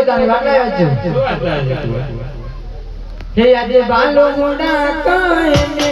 પોતાની વાત લાવ્યા છે. હે આજે બાલો મોડા કાયને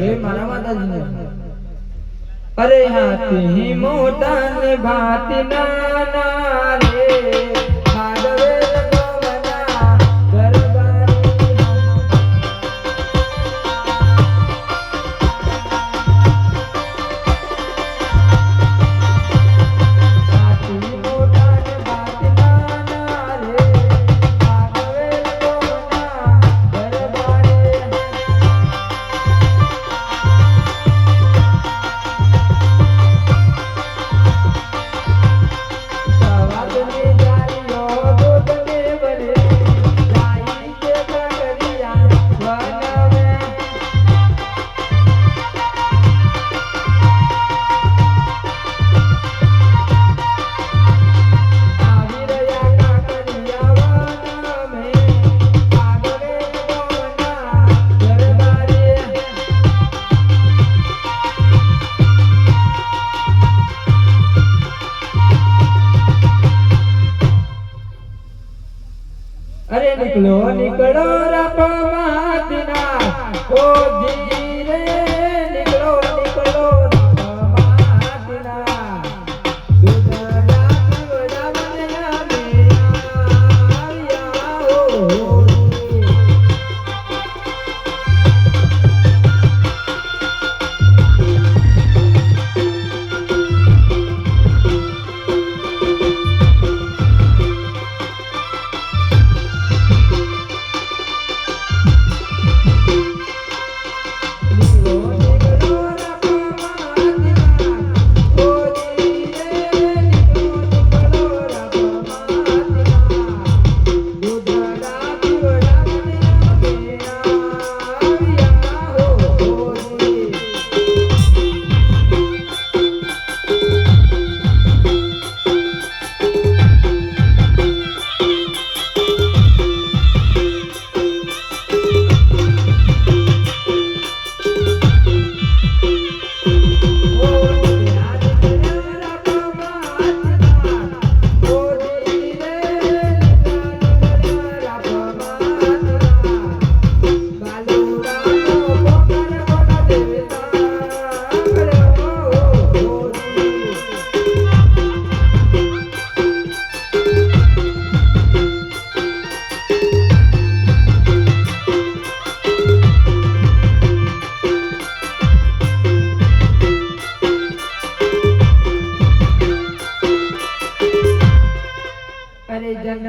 જય મારા માતાજી અરે હાથી મોટા ને ભાત નાના રે. નીકળો નીકળો રપ માતના ઓ જીજી રે.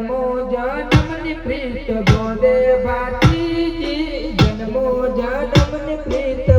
જન્મો જન્મને પ્રીત બોલે ભાતીજી. જન્મો જન્મને પ્રીત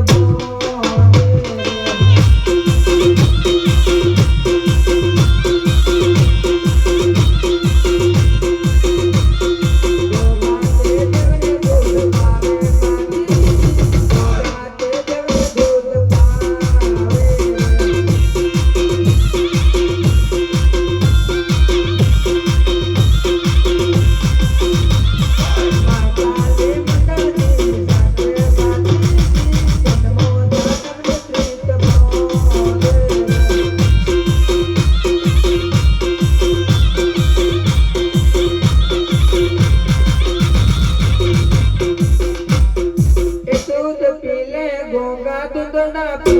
ಬಂದಾಗ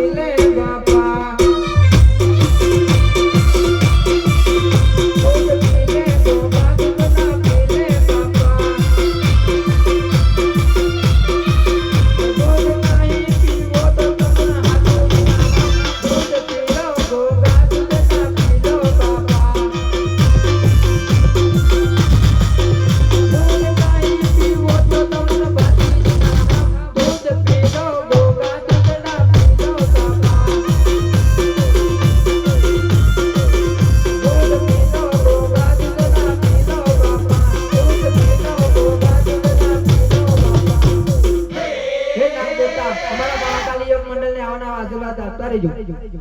ઉતારી જો.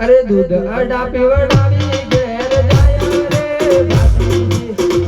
અરે દૂધ અડા પીવડાવી ઘેર જાય રે બાકી